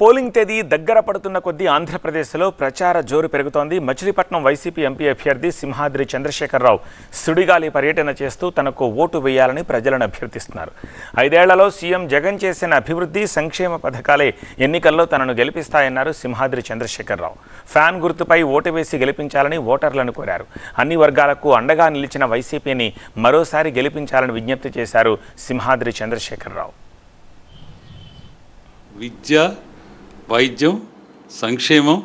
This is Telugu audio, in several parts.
పోలింగ్ తేదీ దగ్గర పడుతున్న కొద్దీ ఆంధ్రప్రదేశ్లో ప్రచార జోరు పెరుగుతోంది. మచిలీపట్నం వైసీపీ ఎంపీ అభ్యర్థి సింహాద్రి చంద్రశేఖరరావు సుడిగాలి పర్యటన చేస్తూ తనకు ఓటు వేయాలని ప్రజలను అభ్యర్థిస్తున్నారు. ఐదేళ్ళలో సీఎం జగన్ చేసిన అభివృద్ధి సంక్షేమ పథకాలే ఎన్నికల్లో తనను గెలిపిస్తాయన్నారు సింహాద్రి చంద్రశేఖరరావు. ఫ్యాన్ గుర్తుపై ఓటు వేసి గెలిపించాలని ఓటర్లను కోరారు. అన్ని వర్గాలకు అండగా నిలిచిన వైసీపీని మరోసారి గెలిపించాలని విజ్ఞప్తి చేశారు సింహాద్రి చంద్రశేఖరరావు. విద్య వైద్యం సంక్షేమం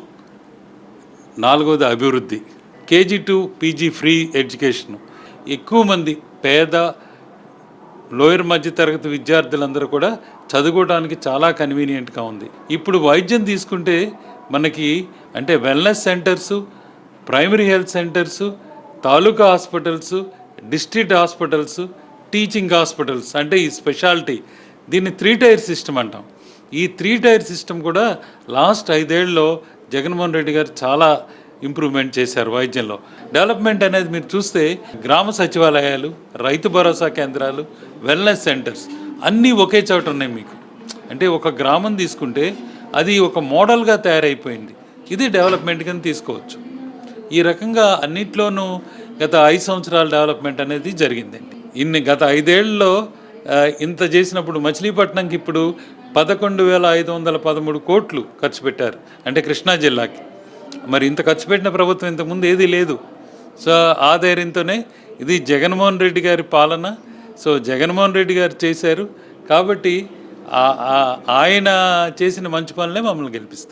నాలుగవది అభివృద్ధి. KG to PG free education. ఎక్కువ మంది పేద లోయర్ మధ్య తరగతి విద్యార్థులందరూ కూడా చదువుకోవడానికి చాలా కన్వీనియంట్గా ఉంది. ఇప్పుడు వైద్యం తీసుకుంటే మనకి అంటే wellness centres primary health centres taluka hospitals district hospitals teaching hospitals అంటే ఈ స్పెషాలిటీ. దీన్ని త్రీ టైర్ సిస్టమ్ అంటాం. ఈ త్రీ టైర్ సిస్టమ్ కూడా లాస్ట్ ఐదేళ్ళలో జగన్మోహన్ రెడ్డి గారు చాలా ఇంప్రూవ్మెంట్ చేశారు వైద్యంలో. డెవలప్మెంట్ అనేది మీరు చూస్తే గ్రామ సచివాలయాలు రైతు భరోసా కేంద్రాలు వెల్నెస్ సెంటర్స్ అన్నీ ఒకే చోట ఉన్నాయి మీకు. అంటే ఒక గ్రామం తీసుకుంటే అది ఒక మోడల్గా తయారైపోయింది. ఇది డెవలప్మెంట్ కింద తీసుకోవచ్చు. ఈ రకంగా అన్నిట్లోనూ గత ఐదు సంవత్సరాల డెవలప్మెంట్ అనేది జరిగిందండి. ఇన్ని గత ఐదేళ్ళలో ఇంత చేసినప్పుడు మచిలీపట్నంకి ఇప్పుడు పదకొండు వేల ఐదు వందల పదమూడు కోట్లు ఖర్చు పెట్టారు. అంటే కృష్ణా జిల్లాకి. మరి ఇంత ఖర్చు పెట్టిన ప్రభుత్వం ఇంతకుముందు ఏదీ లేదు. సో ఆ ధైర్యంతోనే ఇది జగన్మోహన్ రెడ్డి గారి పాలన. సో జగన్మోహన్ రెడ్డి గారు చేశారు. కాబట్టి ఆ- ఆ- ఆయన చేసిన మంచి పనులే మమ్మల్ని గెలిపిస్తాయి.